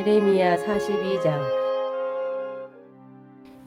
에레미야 42장.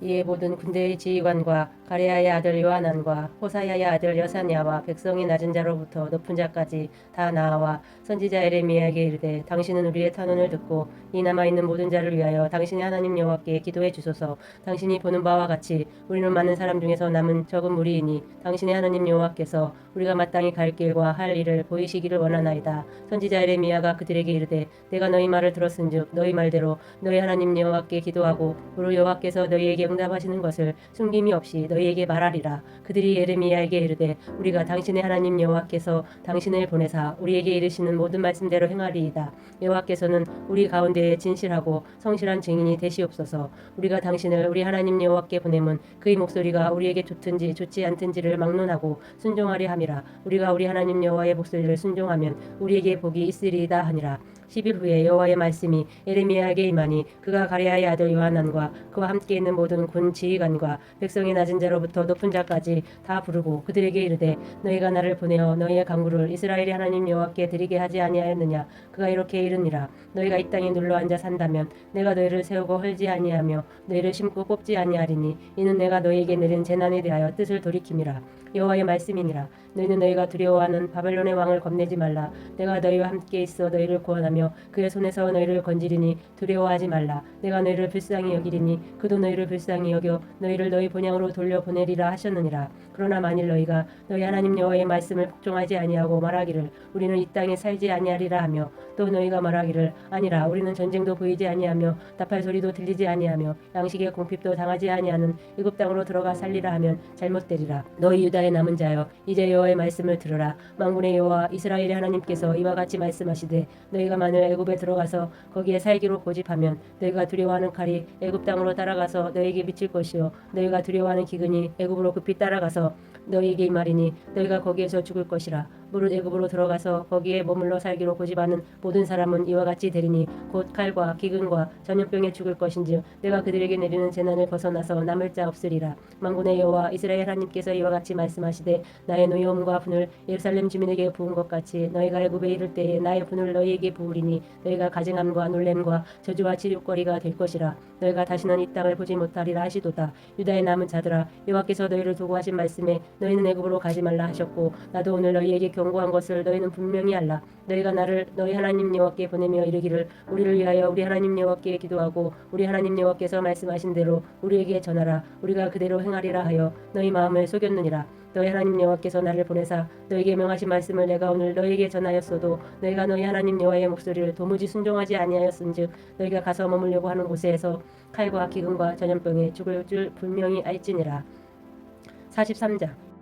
이에 모든 군대의 지휘관과 가레아의 아들 요하난과 호사야의 아들 여사냐와 백성이 낮은 자로부터 높은 자까지 다 나아와 선지자 에레미야에게 이르되 당신은 우리의 탄원을 듣고 이 남아 있는 모든 자를 위하여 당신의 하나님 여호와께 기도해 주소서. 당신이 보는 바와 같이 우리는 많은 사람 중에서 남은 적은 무리이니 당신의 하나님 여호와께서 우리가 마땅히 갈 길과 할 일을 보이시기를 원하나이다. 선지자 에레미야가 그들에게 이르되 내가 너희 말을 들었은즉 너희 말대로 너희 하나님 여호와께 기도하고 우리 여호와께서 너희에게 응답하시는 것을 숨김이 없이 너희 에게 말하리라. 그들이 예레미야에게 이르되 우리가 당신의 하나님 여호와께서 당신을 보내사 우리에게 이르시는 모든 말씀대로 행하리이다. 여호와께서는 우리 가운데에 진실하고 성실한 증인이 되시옵소서. 우리가 당신을 우리 하나님 여호와께 보내면 그의 목소리가 우리에게 좋든지 좋지 않든지를 막론하고 순종하리 함이라. 우리가 우리 하나님 여호와의 목소리를 순종하면 우리에게 복이 있으리이다 하니라 10일 후에 여호와의 말씀이 에레미야에게 임하니 그가 가레아의 아들 요하난과 그와 함께 있는 모든 군 지휘관과 백성의 낮은 자로부터 높은 자까지 다 부르고 그들에게 이르되 너희가 나를 보내어 너희의 강구를 이스라엘의 하나님 여호와께 드리게 하지 아니하였느냐? 그가 이렇게 이르니라. 너희가 이 땅에 눌러 앉아 산다면 내가 너희를 세우고 헐지 아니하며 너희를 심고 뽑지 아니하리니 이는 내가 너희에게 내린 재난에 대하여 뜻을 돌이킴이라. 여호와의 말씀이니라. 너희는 너희가 두려워하는 바벨론의 왕을 겁내지 말라. 내가 너희와 함께 있어 너희를 구원하며 그의 손에서 너희를 건지리니 두려워하지 말라. 내가 너희를 불쌍히 여기리니 그도 너희를 불쌍히 여겨 너희를 너희 본향으로 돌려 보내리라 하셨느니라. 그러나 만일 너희가 너희 하나님 여호와의 말씀을 복종하지 아니하고 말하기를 우리는 이 땅에 살지 아니하리라 하며 또 너희가 말하기를 아니라 우리는 전쟁도 보이지 아니하며 나팔 소리도 들리지 아니하며 양식의 공핍도 당하지 아니하는 애굽 땅으로 들어가 살리라 하면 잘못되리라. 너희 유다의 남은 자여 이제 여호와의 말씀을 들으라. 만군의 여호와 이스라엘의 하나님께서 이와 같이 말씀하시되 너희가 만일 애굽에 들어가서 거기에 살기로 고집하면 너희가 두려워하는 칼이 애굽 땅으로 따라가서 너희에게 미칠 것이요. 너희가 두려워하는 기근이 애굽으로 급히 따라가서 너희에게 이 말이니 너희가 거기에서 죽을 것이라 무릇 애굽으로 들어가서 거기에 머물러 살기로 고집하는 모든 사람은 이와 같이 되리니 곧 칼과 기근과 전염병에 죽을 것인즉 내가 그들에게 내리는 재난을 벗어나서 남을 자 없으리라. 만군의 여호와 이스라엘 하나님께서 이와 같이 말씀하시되 나의 노여움과 분을 예루살렘 주민에게 부은 것 같이 너희가 애굽에 이를 때에 나의 분을 너희에게 부으리니 너희가 가증함과 놀램과 저주와 치료거리가 될 것이라. 너희가 다시는 이 땅을 보지 못하리라 하시도다. 유다의 남은 자들아 여호와께서 너희를 두고 하신 말씀에 너희는 애굽으로 가지 말라 하셨고 나도 오늘 너희에게 경고한 것을 너희는 분명히 알라. 너희가 나를 너희 하나님 여호와께 보내며 이르기를 우리를 위하여 우리 하나님 여호와께 기도하고 우리 하나님 여호와께서 말씀하신 대로 우리에게 전하라. 우리가 그대로 행하리라 하여 너희 마음을 속였느니라. 너희 하나님 여호와께서 나를 보내사 너희에게 명하신 말씀을 내가 오늘 너희에게 전하였어도 너희가 너희 하나님 여호와의 목소리를 도무지 순종하지 아니하였은즉 너희가 가서 머물려고 하는 곳에서 칼과 기근과 전염병에 죽을 줄 분명히 알지니라. 43장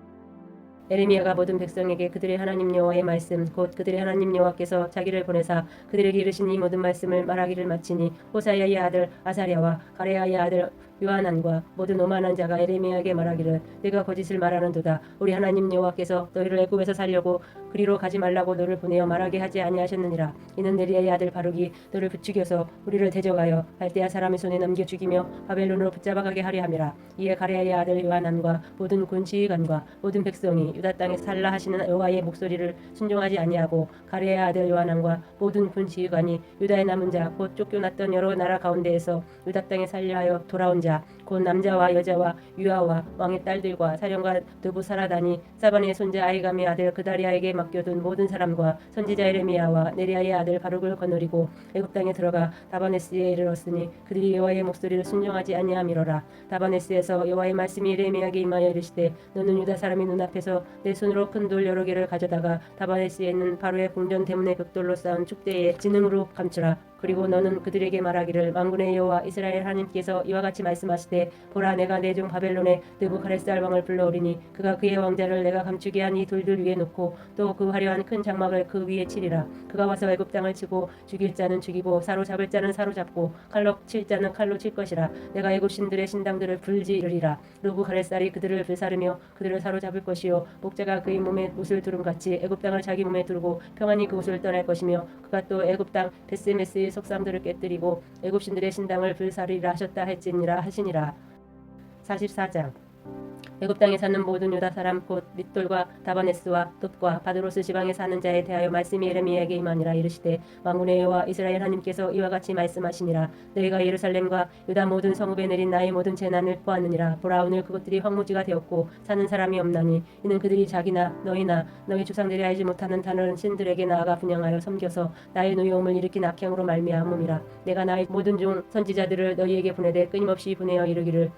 에레미야가 모든 백성에게 그들의 하나님 여호와의 말씀 곧 그들의 하나님 여호와께서 자기를 보내사 그들에게 이르신 이 모든 말씀을 말하기를 마치니 호사야의 아들 아사랴와 가레야의 아들 요하난과 모든 오만한 자가 에레미야에게 말하기를 네가 거짓을 말하는도다. 우리 하나님 여호와께서 너희를 애굽에서 살려고 그리로 가지 말라고 너를 보내어 말하게 하지 아니하셨느니라. 이는 네리야의 아들 바룩이 너를 부추겨서 우리를 대적하여 갈대아 사람의 손에 넘겨 죽이며 바벨론으로 붙잡아가게 하려 함이라. 이에 가레야의 아들 요하난과 모든 군 지휘관과 모든 백성이 유다 땅에 살라 하시는 여호와의 목소리를 순종하지 아니하고 가레야의 아들 요하난과 모든 군 지휘관이 유다의 남은 자 곧 쫓겨났던 여러 나라 가운데에서 유다 땅에 살려 하여 돌아온 자곧 남자와 여자와 유아와 왕의 딸들과 사령관 느부사라다니 사반의 손자 아이감의 아들 그다리아에게 맡겨둔 모든 사람과 선지자 에레미야와 네리아의 아들 바룩을 거느리고 애굽 땅에 들어가 다바네스에 이르렀으니 그들이 여호와의 목소리를 순종하지 아니함이로라. 다바네스에서 여호와의 말씀이 에레미야에게 임하여 이르시되 너는 유다 사람의 눈앞에서 내 손으로 큰 돌 여러 개를 가져다가 다바네스에 있는 바로의 궁전 대문의 벽돌로 쌓은 축대에 진흥으로 감추라 그리고 너는 그들에게 말하기를 만군의 여호와 이스라엘 하나님께서 이와 같이 말씀하시되 보라 내가 내 종 바벨론의 느부카레스알 왕을 불러오리니 그가 그의 왕자를 내가 감추게 한 이 돌들 위에 놓고 또 그 화려한 큰 장막을 그 위에 치리라. 그가 와서 애굽 땅을 치고 죽일 자는 죽이고 사로잡을 자는 사로잡고 칼로 칠 자는 칼로 칠 것이라. 내가 애굽 신들의 신당들을 불지르리라. 느부카레스알이 그들을 불사르며 그들을 사로잡을 것이요. 목자가 그의 몸에 옷을 두름 같이 애굽 땅을 자기 몸에 두르고 평안히 그 옷을 떠날 것이며 그가 또 애굽 땅 베스메스의 속상들을 깨뜨리고 애굽 신들의 신당을 불사르리라 하셨다 했지니라 하시니라. 44장 애굽 땅에 사는 모든 유다 사람 곧 윗돌과 다바네스와 돛과 바드로스 지방에 사는 자에 대하여 말씀이 예레미야에게 임하니라 이르시되 왕군의 여호와 이스라엘 하나님께서 이와 같이 말씀하시니라. 너희가 예루살렘과 유다 모든 성읍에 내린 나의 모든 재난을 보았느니라. 보라 오늘 그것들이 황무지가 되었고 사는 사람이 없나니 이는 그들이 자기나 너희나 너희 조상들이 알지 못하는 다른 신들에게 나아가 분양하여 섬겨서 나의 노여움을 일으킨 악행으로 말미암음이라. 내가 나의 모든 종 선지자들을 너희에게 보내되 끊임없이 보내어 이르기를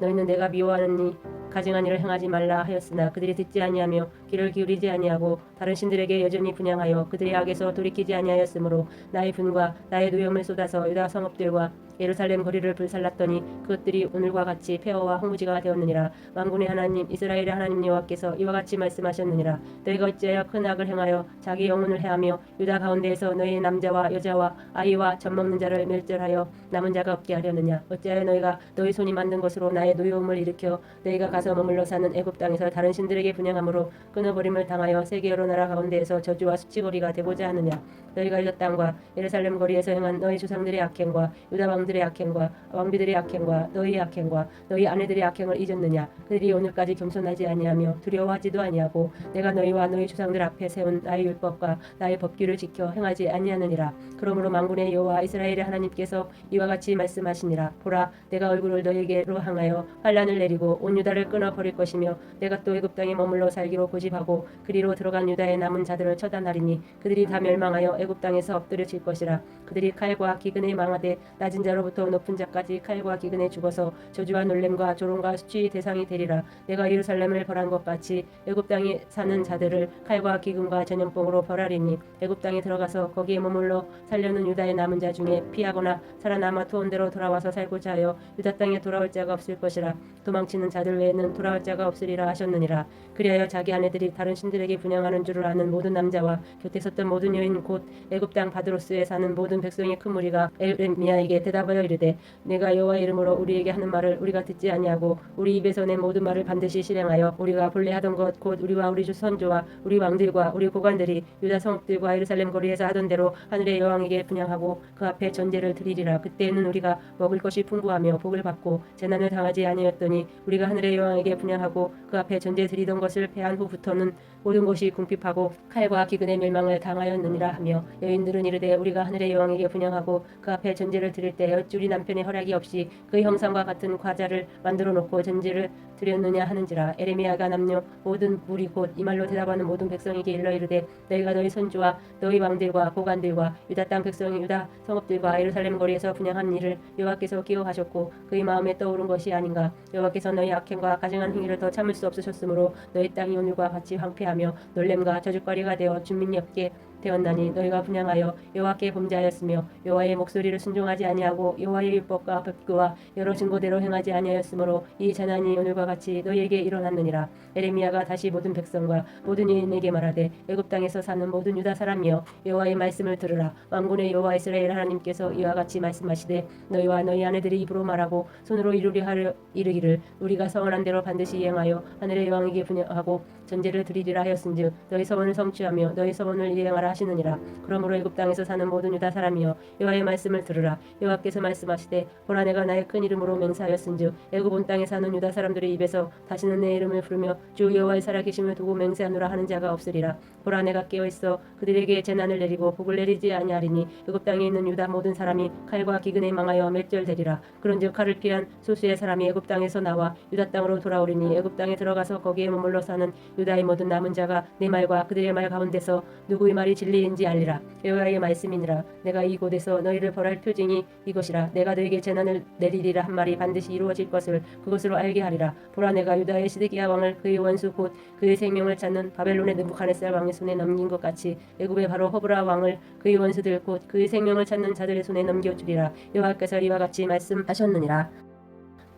너희는 내가 미워하느니 가증한 일을 행하지 말라 하였으나 그들이 듣지 아니하며 귀를 기울이지 아니하고 다른 신들에게 여전히 분양하여 그들의 악에서 돌이키지 아니하였으므로 나의 분과 나의 노염을 쏟아서 유다 성읍들과 예루살렘 거리를 불살랐더니 그것들이 오늘과 같이 폐허와 홍무지가 되었느니라. 만군의 하나님 이스라엘의 하나님 여호와께서 이와 같이 말씀하셨느니라. 너희가 어찌하여 큰 악을 행하여 자기 영혼을 해하며 유다 가운데에서 너희의 남자와 여자와 아이와 젖 먹는 자를 멸절하여 남은 자가 없게 하려느냐? 어찌하여 너희가 너희 손이 만든 것으로 나의 노여움을 일으켜 너희가 가서 머물러 사는 애굽 땅에서 다른 신들에게 분양함으로 끊어버림을 당하여 세계 여러 나라 가운데에서 저주와 수치거리가 되고자 하느냐? 너희가 유다 땅과 예루살렘 거리에서 행한 너희 조상들의 악행과 유다 왕들 의 악행과 왕비들의 악행과 너희의 악행과 너희 아내들의 악행을 잊었느냐? 그들이 오늘까지 겸손하지 아니하며 두려워하지도 아니하고 내가 너희와 너희 조상들 앞에 세운 나의 율법과 나의 법규를 지켜 행하지 아니하느니라. 그러므로 만군의 여호와 이스라엘의 하나님께서 이와 같이 말씀하시니라. 보라 내가 얼굴을 너희에게로 향하여 환란을 내리고 온 유다를 끊어 버릴 것이며 내가 또 애굽 땅에 머물러 살기로 고집하고 그리로 들어간 유다의 남은 자들을 처단하리니 그들이 다 멸망하여 애굽 땅에서 엎드려질 것이라. 그들이 칼과 기근에 망하되 낮은 자로 부터 높은 자까지 칼과 기근에 죽어서 저주와 놀램과 조롱과 수치의 대상이 되리라. 내가 예루살렘을 벌한 것 같이 애굽 땅에 사는 자들을 칼과 기근과 전염병으로 벌하리니 애굽 땅에 들어가서 거기에 머물러 살려는 유다의 남은 자 중에 피하거나 살아남아 투온대로 돌아와서 살고자 하여 유다 땅에 돌아올 자가 없을 것이라. 도망치는 자들 외에는 돌아올 자가 없으리라 하셨느니라. 그리하여 자기 아내들이 다른 신들에게 분양하는 줄을 아는 모든 남자와 곁에 섰던 모든 여인 곧 애굽 땅 바드로스에 사는 모든 백성의 큰 무리가 에레미야에게 대답 하여 이르되 내가 여호와 이름으로 우리에게 하는 말을 우리가 듣지 아니하고 우리 입에서 낸 모든 말을 반드시 실행하여 우리가 본래 하던 것 곧 우리와 우리 주 선조와 우리 왕들과 우리 고관들이 유다 성읍들과 예루살렘 거리에서 하던 대로 하늘의 여왕에게 분양하고 그 앞에 전제를 드리리라. 그때에는 우리가 먹을 것이 풍부하며 복을 받고 재난을 당하지 아니하였더니 우리가 하늘의 여왕에게 분양하고 그 앞에 전제 드리던 것을 패한 후부터는 모든 것이 궁핍하고 칼과 기근의 멸망을 당하였느니라 하며 여인들은 이르되 우리가 하늘의 여왕에게 분양하고 그 앞에 전제를 드릴 때 여쭈리 남편의 허락이 없이 그 형상과 같은 과자를 만들어 놓고 전제를 드렸느냐 하는지라 에레미야가 남녀 모든 무리 곧 이 말로 대답하는 모든 백성에게 일러 이르되 너희가 너희 손주와 너희 왕들과 고관들과 유다 땅 백성이 유다 성읍들과 예루살렘 거리에서 분양한 일을 여호와께서 기억하셨고 그의 마음에 떠오른 것이 아닌가 여호와께서 너희 악행과 가증한 행위를 더 참을 수 없으셨으므로 너희 땅이 오늘과 같이 황폐하 며 놀램과 저주거리가 되어 주민이 없게 되었나니 너희가 분양하여 여호와께 범죄하였으며 여호와의 목소리를 순종하지 아니하고 여호와의 율법과 법규와 여러 증거대로 행하지 아니하였으므로 이 재난이 오늘과 같이 너희에게 일어났느니라. 에레미야가 다시 모든 백성과 모든 여인에게 말하되 애굽 땅에서 사는 모든 유다 사람이여 여호와의 말씀을 들으라. 왕군의 여호와 이스라엘 하나님께서 이와 같이 말씀하시되 너희와 너희 아내들이 입으로 말하고 손으로 이루려 하려 이르기를 우리가 서원한 대로 반드시 이행하여 하늘의 여왕에게 분양하고 전제를 드리리라 하였은즉 너희 서원을 성취하며 너희 서원을 이행하라 하시느니라. 그러므로 애굽 땅에서 사는 모든 유다 사람이여 여호와의 말씀을 들으라. 여호와께서 말씀하시되 보라 내가 나의 큰 이름으로 맹세하였은즉 애굽 온 땅에 사는 유다 사람들의 입에서 다시는 내 이름을 부르며 주 여호와의 살아계심을 두고 맹세하노라 하는 자가 없으리라. 보라 내가 깨어 있어 그들에게 재난을 내리고 복을 내리지 아니하리니 애굽 땅에 있는 유다 모든 사람이 칼과 기근에 망하여 멸절되리라. 그런즉 칼을 피한 소수의 사람이 애굽 땅에서 나와 유다 땅으로 돌아오리니 애굽 땅에 들어가서 거기에 머물러 사는 유다의 모든 남은 자가 내 말과 그들의 말 가운데서 누구의 말이 진리인지 알리라. 여호와의 말씀이니라. 내가 이곳에서 너희를 벌할 표징이 이것이라. 내가 너에게 재난을 내리리라 한 말이 반드시 이루어질 것을 그것으로 알게 하리라. 보라 내가 유다의 시드기야 왕을 그의 원수 곧 그의 생명을 찾는 바벨론의 느부갓네살 왕의 손에 넘긴 것 같이 애굽의 바로 호브라 왕을 그의 원수들 곧 그의 생명을 찾는 자들의 손에 넘겨주리라. 여호와께서 이와 같이 말씀하셨느니라.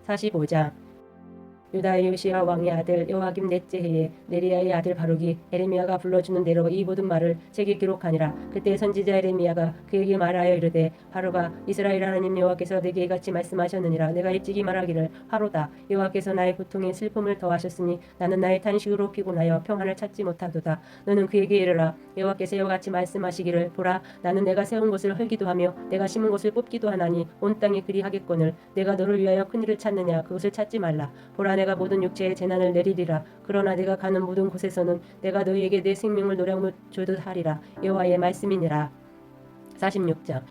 45장 유다의 요시야 왕의 아들 여호와김 넷째 해에 네리야의 아들 바룩이 에레미야가 불러주는 대로 이 모든 말을 책에 기록하니라. 그때 선지자 에레미야가 그에게 말하여 이르되 바로가 이스라엘 하나님 여호와께서 내게 이같이 말씀하셨느니라. 내가 일찍이 말하기를 하로다. 여호와께서 나의 고통에 슬픔을 더하셨으니 나는 나의 탄식으로 피곤하여 평안을 찾지 못하도다. 너는 그에게 이르라. 여호와께서 이와 같이 말씀하시기를 보라. 나는 내가 세운 곳을 헐기도 하며 내가 심은 곳을 뽑기도 하나니 온 땅에 그리 하겠거늘 내가 너를 위하여 큰 일을 찾느냐 그것을 찾지 말라. 보라 내가 모든 육체에 재난을 내리리라. 그러나 내가 가는 모든 곳에서는 내가 너희에게 내 생명을 노량물 주듯 하리라. 여호와의 말씀이니라. 46장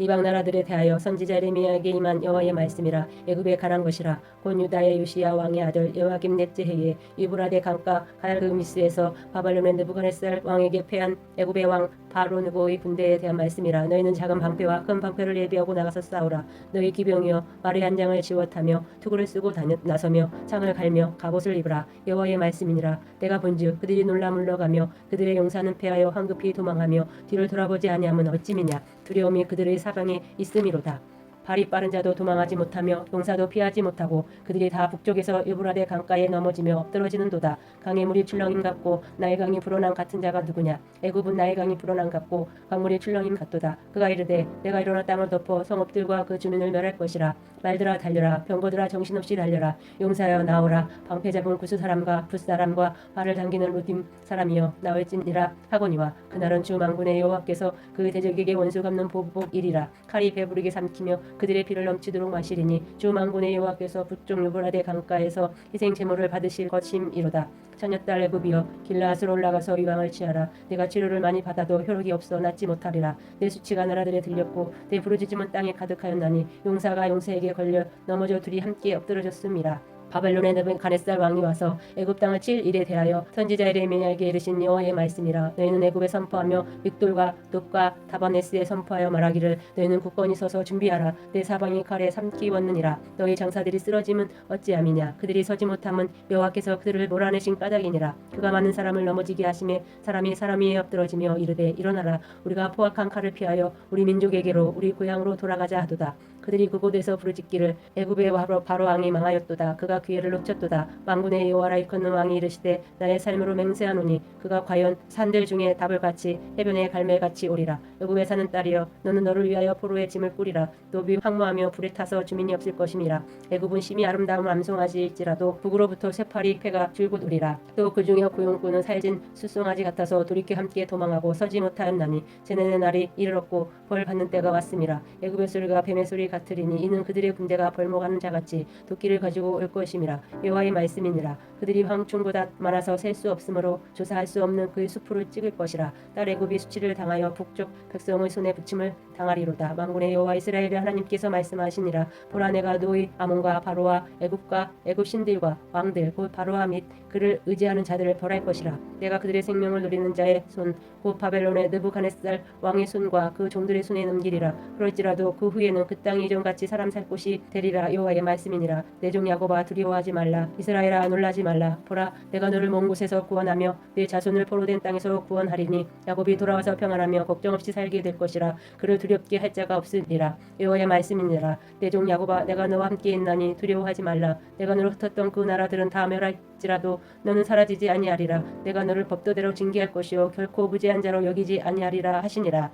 이방 나라들에 대하여 선지자 에레미야에게 임한 여호와의 말씀이라. 애굽에 관한 것이라. 곧 유다의 요시야 왕의 아들 여호와김 넷째 해에 유브라데 강가 갈그미스에서 바벨론의 느부갓네살 왕에게 패한 애굽의 왕 바로 느고의 군대에 대한 말씀이라 너희는 작은 방패와 큰 방패를 예비하고 나가서 싸우라. 너희 기병이여 말의 한 장을 지워타며 투구를 쓰고 다녀, 나서며 창을 갈며 갑옷을 입으라. 여호와의 말씀이니라. 내가 본즉 그들이 놀라 물러가며 그들의 용사는 패하여 황급히 도망하며 뒤를 돌아보지 아니하면 어찌미냐? 두려움이 그들의 사방에 있음이로다 발이 빠른 자도 도망하지 못하며 용사도 피하지 못하고 그들이 다 북쪽에서 유브라데 강가에 넘어지며 엎드러지는도다. 강의 물이 출렁임 같고 나의 강이 불어난 같은 자가 누구냐? 애굽은 나의 강이 불어난 같고 강물이 출렁임 같도다. 그가 이르되 내가 일어나 땅을 덮어 성읍들과 그 주민을 멸할 것이라. 말들아 달려라. 병거들아 정신없이 달려라. 용사여 나오라. 방패 잡은 구스 사람과 붓 사람과 발을 당기는 루딤 사람이여 나올지니라 하거니와 그날은 주 망군의 여호와께서 그 대적에게 원수 갚는 보복이리라. 칼이 배부르게 삼키며 그들의 피를 넘치도록 마시리니 주 망군의 여호와께서 북쪽 유브라데 강가에서 희생 제물을 받으실 것임이로다. 처녀딸 애굽이여 길라앗으로 올라가서 유황을 취하라. 내가 치료를 많이 받아도 효력이 없어 낫지 못하리라. 내 수치가 나라들에 들렸고 내 부르짖음은 땅에 가득하였나니 용사가 용사에게 걸려 넘어져 둘이 함께 엎드러졌음이라 바벨론의 느부갓네살 왕이 와서 애굽 땅을 칠 일에 대하여 선지자 에레미야에게 이르신 여호와의 말씀이라. 너희는 애굽에 선포하며 믹돌과 돛과 다바네스에 선포하여 말하기를 너희는 굳건히 서서 준비하라. 내 사방이 칼에 삼키웠느니라. 너희 장사들이 쓰러짐은 어찌함이냐? 그들이 서지 못함은 여호와께서 그들을 몰아내신 까닭이니라. 그가 많은 사람을 넘어지게 하심에 사람이 사람 위에 엎드러지며 이르되 일어나라. 우리가 포악한 칼을 피하여 우리 민족에게로 우리 고향으로 돌아가자 하도다. 그들이 그곳에서 부르짖기를 애굽의 바로, 바로 왕이 망하였도다. 그가 기회를 놓쳤도다. 망군의 여호와라 일컫는 왕이 이르시되 나의 삶으로 맹세하노니 그가 과연 산들 중에 답을 같이 해변의 갈매같이 오리라. 애굽에 사는 딸이여 너는 너를 위하여 포로의 짐을 꾸리라. 노비 황무하며 불에 타서 주민이 없을 것임이라. 애굽은 심히 아름다운 암송아지일지라도 북으로부터 새파리 쾌가 줄곧 오리라. 또 그 중에 고용꾼은 살진 숫송아지 같아서 돌이켜 함께 도망하고 서지 못하였나니 제네의 날이 이르렀고 벌 받는 때가 왔음이라 애굽의 소리가 뱀의 소리 같으리니 이는 그들의 군대가 벌목하는 자같이 도끼를 가지고 올 것 임이라. 여호와의 말씀이니라. 그들이 황충보다 많아서 셀 수 없으므로 조사할 수 없는 그의 수풀을 찍을 것이라. 딸 애굽이 수치를 당하여 북쪽 백성의 손에 붙임을 당하리로다. 만군의 여호와 이스라엘의 하나님께서 말씀하시니라. 보라 내가 노이 아몬과 바로와 애굽과 애굽 신들과 왕들 곧 바로와 및 그를 의지하는 자들을 벌할 것이라. 내가 그들의 생명을 누리는 자의 손 곧 바벨론의 느부갓네살 왕의 손과 그 종들의 손에 넘기리라. 그럴지라도 그 후에는 그 땅이 이전같이 사람 살 곳이 되리라 여호와의 말씀이니라. 내 종 야곱아 두려워하지 말라. 이스라엘아 놀라지 말라. 보라 내가 너를 먼 곳에서 구원하며 내 자손을 포로된 땅에서 구원하리니 야곱이 돌아와서 평안하며 걱정 없이 살게 될 것이라. 그를 두렵게 할 자가 없으리라. 여호와의 말씀이니라. 내 종 야곱아 내가 너와 함께 있나니 두려워하지 말라. 내가 너를 흩었던 그 나라들은 다 멸할 지라도 너는 사라지지 아니하리라. 내가 너를 법도대로 징계할 것이요. 결코 무죄한 자로 여기지 아니하리라 하시니라.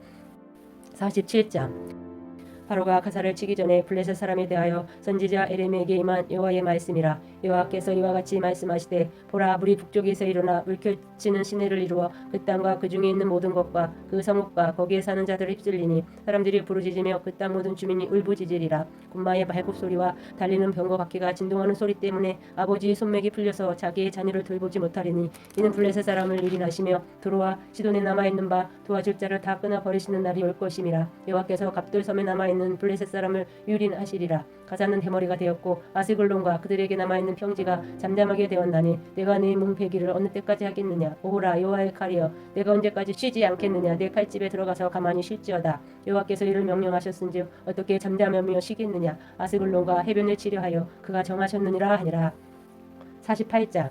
47장. 바로가 가사를 치기 전에 블레셋 사람에 대하여 선지자 에레미에게 임한 여호와의 말씀이라 여호와께서 이와 같이 말씀하시되 보라 물이 북쪽에서 일어나 물결치는 시내를 이루어 그 땅과 그 중에 있는 모든 것과 그 성읍과 거기에 사는 자들을 휩쓸리니 사람들이 부르짖으며 그 땅 모든 주민이 울부짖으리라. 군마의 발굽 소리와 달리는 병거 바퀴가 진동하는 소리 때문에 아버지의 손맥이 풀려서 자기의 자녀를 돌보지 못하리니 이는 블레셋 사람을 유린하시며 도로와 시돈에 남아 있는 바 도와줄 자를 다 끊어 버리시는 날이 올 것임이라. 여호와께서 갑돌 섬에 남아 있는 블레셋 사람을 유린하시리라 가자는 대머리가 되었고 아스글론과 그들에게 남아 있는 평지가 잠잠하게 되었나니 내가 네 문패기를 어느 때까지 하겠느냐? 오호라 여호와의 칼이여 내가 언제까지 쉬지 않겠느냐? 내 칼집에 들어가서 가만히 쉴지어다. 여호와께서 이를 명령하셨은즉 어떻게 잠잠하며 쉬겠느냐? 아스글론과 해변을 치려하여 그가 정하셨느니라 하니라. 48장.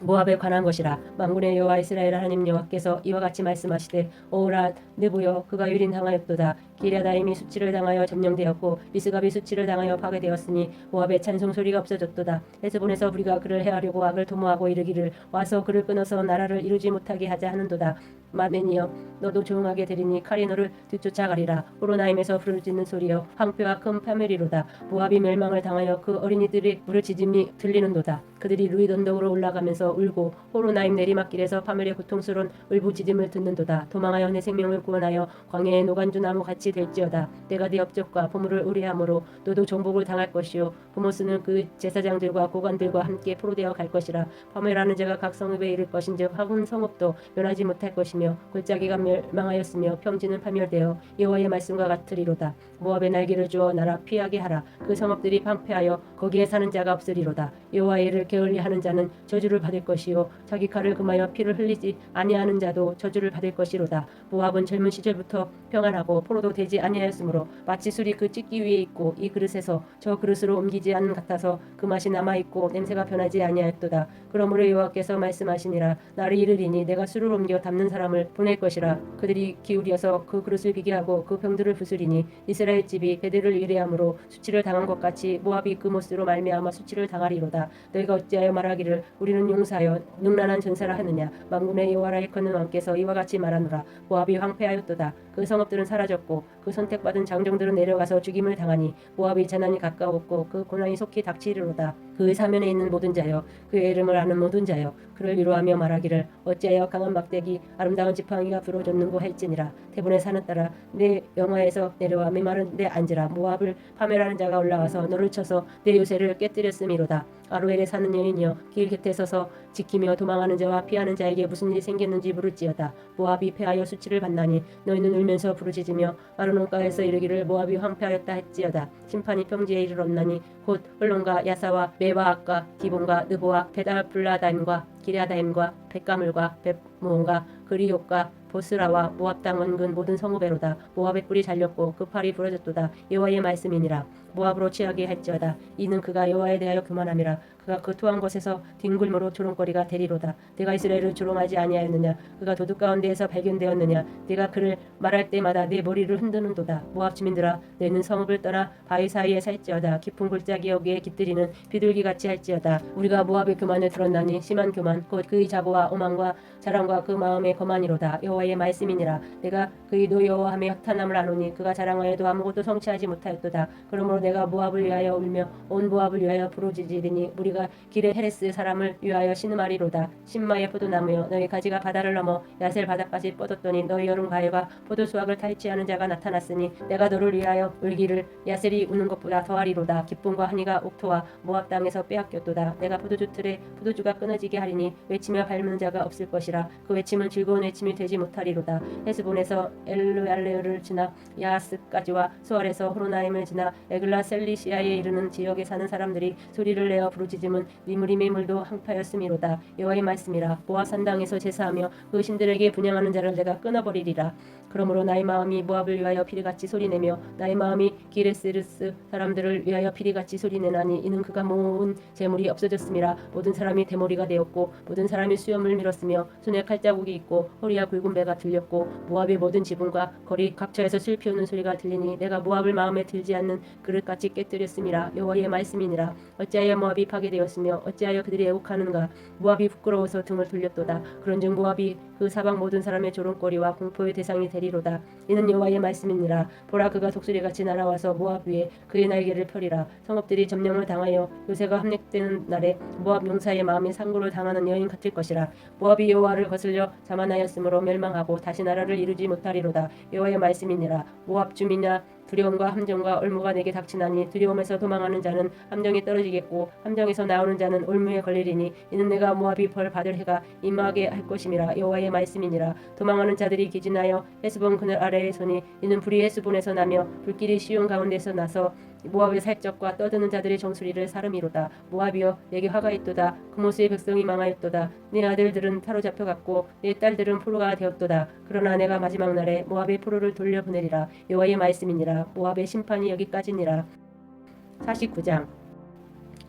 모압에 관한 것이라. 만군의 여호와 이스라엘 하나님 여호와께서 이와 같이 말씀하시되 오라 느부여 그가 유린당하였도다 기랴다임이 수치를 당하여 점령되었고 미스갑이 수치를 당하여 파괴되었으니 모압의 찬송 소리가 없어졌도다. 헤스본에서 우리가 그를 해하려고 악을 도모하고 이르기를 와서 그를 끊어서 나라를 이루지 못하게 하자 하는도다. 마멘이여 너도 조용하게 되리니 칼이 너를 뒤쫓아가리라. 호로나임에서 부르짖는 소리여 황폐와 큰 파멸이로다. 모압이 멸망을 당하여 그 어린이들이 부르짖음이 들리는도다. 그들이 루이 언덕으로 올라가면서 울고 호로나임 내리막길에서 파멸의 고통스러운 울부짖음을 듣는도다. 도망하여 내 생명을 구원하여 광야의 노간주 나무 같이 같이 될지어다. 내가 네 업적과 보물을 의뢰함으로 너도 정복을 당할 것이요. 부모스는 그 제사장들과 고관들과 함께 포로되어 갈 것이라. 파멸하는 자가 각 성읍에 이를 것인즉 학운 성읍도 멸하지 못할 것이며 골짜기가 멸망하였으며 평지는 파멸되어 여호와의 말씀과 같으리로다. 모압의 날개를 주어 나라 피하게 하라. 그 성읍들이 방패하여 거기에 사는 자가 없으리로다. 여호와의 일을 게을리하는 자는 저주를 받을 것이요. 자기 칼을 금하여 피를 흘리지 아니하는 자도 저주를 받을 것이로다. 모압은 젊은 시절부터 평안하고 포로도 되지 아니하였으므로 마치 술이 그 찢기 위에 있고 이 그릇에서 저 그릇으로 옮기지 않은 같아서 그 맛이 남아 있고 냄새가 변하지 아니하였도다. 그러므로 여호와께서 말씀하시니라. 나를 이르리니 내가 술을 옮겨 담는 사람을 보낼 것이라. 그들이 기울여서 그 그릇을 비게 하고 그 병들을 부수리니 이스라엘 집이 베델을 위례함으로 수치를 당한 것 같이 모압이 그 못으로 말미암아 수치를 당하리로다. 너희가 어찌하여 말하기를 우리는 용사여 능란한 전사라 하느냐. 만군의 여호와라 일컫는 왕께서 이와 같이 말하노라. 모압이 황폐하였도다. 그 성읍들은 사라졌고 그 선택받은 장정들은 내려가서 죽임을 당하니 모압의 재난이 가까웠고 그 고난이 속히 닥치리로다 그 사면에 있는 모든 자여 그의 이름을 아는 모든 자여 그를 위로하며 말하기를 어찌하여 강한 막대기 아름다운 지팡이가 부러졌는고 할지니라. 대본의 산을 따라 내 영화에서 내려와 메마른 데 앉으라. 모압을 파멸하는 자가 올라와서 너를 쳐서 내 요새를 깨뜨렸음이로다. 아로엘에 사는 여인이여 길 곁에 서서 지키며 도망하는 자와 피하는 자에게 무슨 일이 생겼는지 물을지어다. 모압이 패하여 수치를 받나니 너희는 울면서 부르짖으며 아르논가에서 이르기를 모압이 황폐하였다 했지어다. 심판이 평지에 이르렀나니 곧 홀론과 야사와 메바악과 기본과 느보와 베달블라다임과 기랴다임과 백가물과 벳모온과 그리옥과 보스라와 모압 땅 원근 모든 성읍에로다. 모압의 뿔이 잘렸고 그 팔이 부러졌도다. 여호와의 말씀이니라. 모압으로 취하게 할지어다. 이는 그가 여호와에 대하여 교만함이라. 그가 그 토한 곳에서 뒹굴므로 조롱거리가 되리로다. 내가 이스라엘을 조롱하지 아니하였느냐? 그가 도둑 가운데에서 발견되었느냐? 내가 그를 말할 때마다 내 머리를 흔드는도다. 모압 주민들아 너희는 성읍을 떠나 바위 사이에 살지어다. 깊은 골짜기 여기에 깃들이는 비둘기 같이 할지어다. 우리가 모압의 교만을 들었나니 심한 교만 곧 그의 자고와 오만과 자랑과 그 마음의 거만이로다. 여호와의 말씀이니라. 내가 그의 노여호함의 허탄함을 아노니 그가 자랑하여도 아무것도 성취하지 못하였도다. 그러므로 내가 모압을 위하여 울며 온 모압을 위하여 부르짖으리니 우리가 길에 헤레스 사람을 위하여 신음하리로다. 신마의 포도나무여 너희 가지가 바다를 넘어 야셀 바다까지 뻗었더니 너희 여름 과일과 포도 수확을 탈취하는 자가 나타났으니 내가 너를 위하여 울기를 야셀이 우는 것보다 더하리로다. 기쁨과 한이가 옥토와 모압 땅에서 빼앗겼도다. 내가 포도주 틀에 포도주가 끊어지게 하리니 외치며 밟는 자가 없을 것이라. 그 외침은 즐 거운 외침이 되지 못하리로다. 헤스본에서 엘루알레를 지나 야하스까지와 수알에서 호로나임을 지나 에글라 셀리시아에 이르는 지역에 사는 사람들이 소리를 내어 부르짖음은 미무림의 물도 항파였음이로다. 여호와의 말씀이라. 모압 산당에서 제사하며 그 신들에게 분양하는 자를 내가 끊어버리리라. 그러므로 나의 마음이 모압을 위하여 피리같이 소리내며 나의 마음이 기레스르스 사람들을 위하여 피리같이 소리내나니 이는 그가 모은 재물이 없어졌음이라 모든 사람이 대머리가 되었고 모든 사람이 수염을 밀었으며 손에 칼자국이 있고 허리와 굵은 배가 들렸고 모압의 모든 지붕과 거리 각처에서 술 피우는 소리가 들리니 내가 모압을 마음에 들지 않는 그릇같이 깨뜨렸음이라 여호와의 말씀이니라. 어찌하여 모압이 파괴되었으며 어찌하여 그들이 애국하는가? 모압이 부끄러워서 등을 돌렸도다. 그런즉 모압이 그 사방 모든 사람의 조롱거리와 공포의 대상이 되리로다. 이는 여호와의 말씀이니라. 보라 그가 독수리같이 날아와서 모압 위에 그의 날개를 펴리라. 성읍들이 점령을 당하여 요새가 함락되는 날에 모압 용사의 마음이 상고를 당하는 여인 같을 것이라. 모압이 여호와를 거슬려 자만 하였으므로 멸망하고 다시 나라를 이루지 못하리로다. 여호와의 말씀이니라. 모압 주민이나 두려움과 함정과 올무가 내게 닥치나니 두려움에서 도망하는 자는 함정에 떨어지겠고 함정에서 나오는 자는 올무에 걸리리니 이는 내가 모압이 벌 받을 해가 임하게 할 것임이라. 여호와의 말씀이니라. 도망하는 자들이 기진하여 헤스본 그늘 아래에 서니 이는 불이 헤스본에서 나며 불길이 시온 가운데서 나서 모압의 살적과 떠드는 자들의 정수리를 사름이로다. 모압이여 내게 화가 있도다. 그모스의 백성이 망하였도다. 네 아들들은 사로잡혀 갔고 네 딸들은 포로가 되었도다. 그러나 내가 마지막 날에 모압의 포로를 돌려보내리라. 여호와의 말씀이니라. 모압의 심판이 여기까지니라. 49장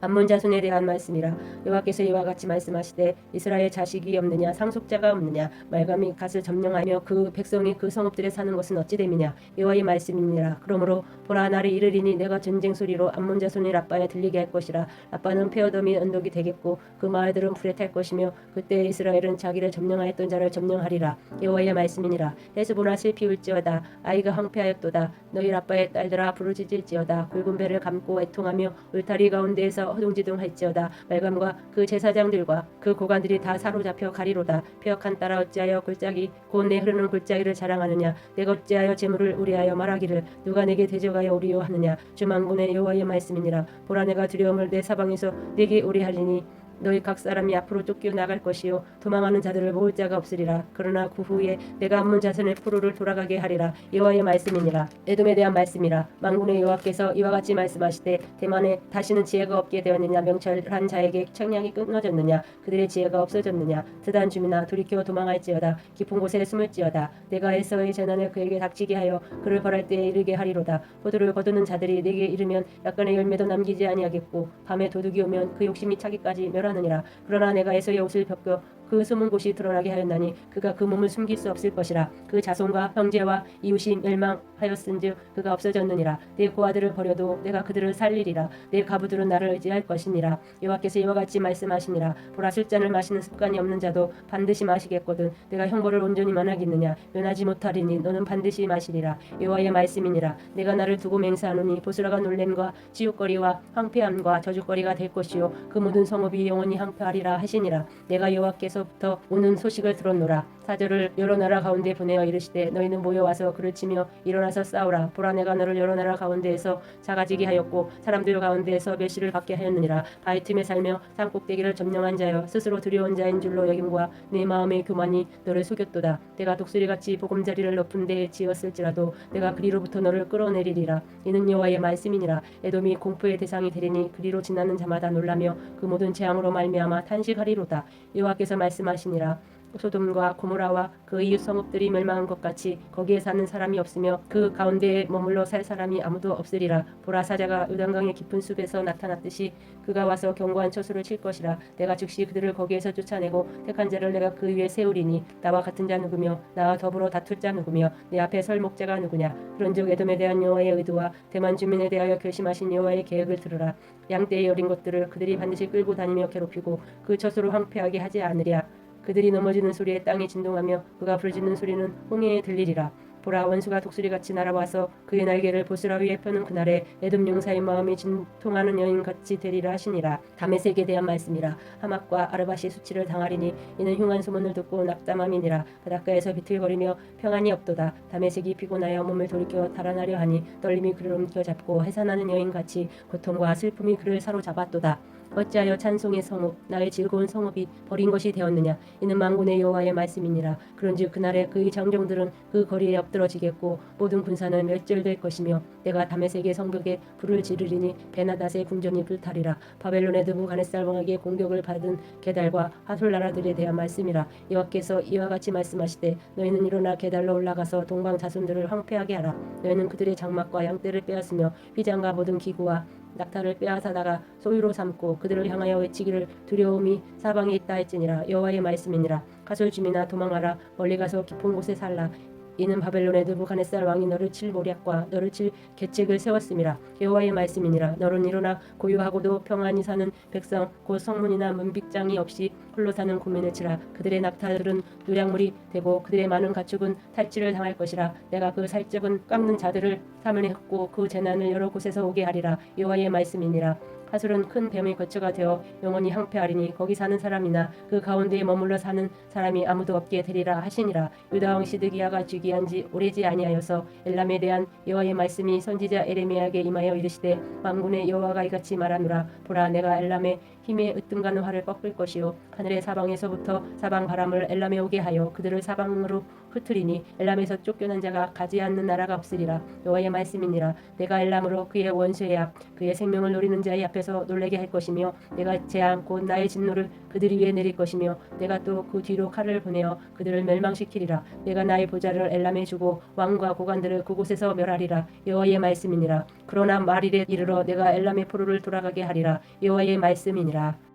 암몬 자손에 대한 말씀이라 여호와께서 이와 같이 말씀하시되 이스라엘 자식이 없느냐 상속자가 없느냐 말감이 갓을 점령하며 그 백성이 그 성읍들에 사는 것은 어찌 됨이냐? 여호와의 말씀이니라. 그러므로 보라 나를 이르리니 내가 전쟁 소리로 암몬 자손이 라빠에 들리게 할 것이라. 라빠는 페어덤이 언덕이 되겠고 그 마을들은 불에 탈 것이며 그때 이스라엘은 자기를 점령하였던 자를 점령하리라. 여호와의 말씀이니라. 헤스보나 슬피 울지어다. 아이가 황폐하였도다. 너희 라빠의 딸들아 부르짖을지어다. 굵은 배를 감고 애통하며 울타리 가운데에서 하여 허둥지둥 할지어다. 말감과 그 제사장들과 그 고관들이 다 사로잡혀 가리로다. 폐역한 따라 어찌하여 골짜기 곧 내 흐르는 골짜기를 자랑하느냐? 내가 어찌하여 재물을 우리하여 말하기를 누가 내게 대적하여 우리요 하느냐? 주만군의 여호와의 말씀이니라. 보라 내가 두려움을 내 사방에서 내게 우리하리니 너희 각 사람이 앞으로 쫓겨 나갈 것이요. 도망하는 자들을 모을 자가 없으리라. 그러나 그 후에 내가 안문 자손의 포로를 돌아가게 하리라. 여호와의 말씀이니라. 에돔에 대한 말씀이라. 만군의 여호와께서 이와 같이 말씀하시되 대만에 다시는 지혜가 없게 되었느냐? 명철한 자에게 청량이 끊어졌느냐? 그들의 지혜가 없어졌느냐? 드단 주민아 돌이켜 도망할지어다. 깊은 곳에 숨을지어다. 내가 에서의 재난을 그에게 닥치게 하여 그를 벌할 때에 이르게 하리로다. 포도를 거두는 자들이 내게 이르면 약간의 열매도 남기지 아니하겠고 밤에 도둑이 오면 그 욕심이 차기까지 멸하 느니라. 그러나 내가 에서의 옷을 벗겨 그 숨은 곳이 드러나게 하였나니 그가 그 몸을 숨길 수 없을 것이라. 그 자손과 형제와 이웃이 멸망하였은즉 그가 없어졌느니라. 내 고아들을 버려도 내가 그들을 살리리라. 내 가부들은 나를 의지할 것이니라. 여호와께서 이와 같이 말씀하시니라. 보라 술잔을 마시는 습관이 없는 자도 반드시 마시겠거든. 내가 형벌을 온전히 만하겠느냐? 면하지 못하리니 너는 반드시 마시리라. 여호와의 말씀이니라. 내가 나를 두고 맹세하노니 보스라가 놀램과 지옥거리와 황폐함과 저주거리가 될 것이요. 그 모든 성읍이 영원히 황폐하리라 하시니라. 내가 여호와께서 부터 오는 소식을 들었노라. 사절을 여러 나라 가운데 보내어 이르시되 너희는 모여와서 그를 치며 일어나서 싸우라. 보라 내가 너를 여러 나라 가운데에서 작아지게 하였고 사람들 가운데에서 멸시를 받게 하였느니라. 바위 틈에 살며 산 꼭대기를 점령한 자여 스스로 두려운 자인 줄로 여김과 내 마음의 교만이 너를 속였도다. 내가 독수리같이 보금자리를 높은 데에 지었을지라도 내가 그리로부터 너를 끌어내리리라. 이는 여호와의 말씀이니라. 에돔이 공포의 대상이 되리니 그리로 지나는 자마다 놀라며 그 모든 재앙으로 말미암아 탄식하리로다. 여호와께서 말 씀하시니라 소돔과 고모라와 그 이웃 성읍들이 멸망한 것 같이 거기에 사는 사람이 없으며 그 가운데에 머물러 살 사람이 아무도 없으리라. 보라 사자가 요단강의 깊은 숲에서 나타났듯이 그가 와서 견고한 처소를 칠 것이라. 내가 즉시 그들을 거기에서 쫓아내고 택한 자를 내가 그 위에 세우리니 나와 같은 자 누구며 나와 더불어 다툴 자 누구며 내 앞에 설 목자가 누구냐? 그런즉 에돔에 대한 여호와의 의도와 대만 주민에 대하여 결심하신 여호와의 계획을 들으라. 양떼의 어린 것들을 그들이 반드시 끌고 다니며 괴롭히고 그 처소를 황폐하게 하지 않으랴 그들이 넘어지는 소리에 땅이 진동하며 그가 부르짖는 소리는 홍해에 들리리라. 보라 원수가 독수리같이 날아와서 그의 날개를 보스라 위에 펴는 그날에 에돔 용사의 마음이 진통하는 여인같이 되리라 하시니라. 다메섹에 대한 말씀이라. 하맛과 아르바시 수치를 당하리니 이는 흉한 소문을 듣고 낙담함이니라. 바닷가에서 비틀거리며 평안이 없도다. 다메섹이 피곤하여 몸을 돌이켜 달아나려 하니 떨림이 그를 움켜잡고 해산하는 여인같이 고통과 슬픔이 그를 사로잡았도다. 어찌하여 찬송의 성읍 나의 즐거운 성읍이 버린 것이 되었느냐? 이는 만군의 여호와의 말씀이니라. 그런즉 그날에 그의 장정들은 그 거리에 엎드러지겠고 모든 군사는 멸절될 것이며 내가 다메섹의 성벽에 불을 지르리니 베나닷의 궁전이 불타리라. 바벨론의 느부갓네살 왕에게 공격을 받은 게달과 하솔 나라들에 대한 말씀이라. 여호와께서 이와 같이 말씀하시되 너희는 일어나 게달로 올라가서 동방 자손들을 황폐하게 하라. 너희는 그들의 장막과 양떼를 빼앗으며 휘장과 모든 기구와 낙타를 빼앗아다가 소유로 삼고 그들을 향하여 외치기를 두려움이 사방에 있다 했지니라 여호와의 말씀이니라. 가솔 주민아 도망하라. 멀리 가서 깊은 곳에 살라 이는 바벨론의 느부갓네살 왕이 너를 칠 모략과 너를 칠 계책을 세웠음이라 여호와의 말씀이니라. 너는 일어나 고유하고도 평안히 사는 백성 곧 성문이나 문빗장이 없이 홀로 사는 고민을 치라. 그들의 낙타들은 누량물이 되고 그들의 많은 가축은 탈취를 당할 것이라. 내가 그 살적은 깎는 자들을 사면했고 그 재난을 여러 곳에서 오게 하리라. 여호와의 말씀이니라 하술은 큰 뱀의 거처가 되어 영원히 항폐하리니 거기 사는 사람이나 그 가운데에 머물러 사는 사람이 아무도 없게 되리라 하시니라. 유다 왕 시드기야가 즉위한 지 오래지 아니하여서 엘람에 대한 여호와의 말씀이 선지자 에레미야에게 임하여 이르시되 만군의 여호와가 이같이 말하노라. 보라 내가 엘람의 힘에 으뜸가는 활을 꺾을 것이요. 하늘의 사방에서부터 사방 바람을 엘람에 오게 하여 그들을 사방으로 흩으리니 엘람에서 쫓겨난 자가 가지 않는 나라가 없으리라. 여호와의 말씀이니라. 내가 엘람으로 그의 원수의 앞 그의 생명을 노리는 자의 앞에서 놀래게 할 것이며 내가 재앙 곧 나의 진노를 그들 위에 내릴 것이며 내가 또 그 뒤로 칼을 보내어 그들을 멸망시키리라. 내가 나의 보좌를 엘람에 주고 왕과 고관들을 그곳에서 멸하리라. 여호와의 말씀이니라. 그러나 말일에 이르러 내가 엘람의 포로를 돌아가게 하리라. 여호와의 말씀이니라 Yeah.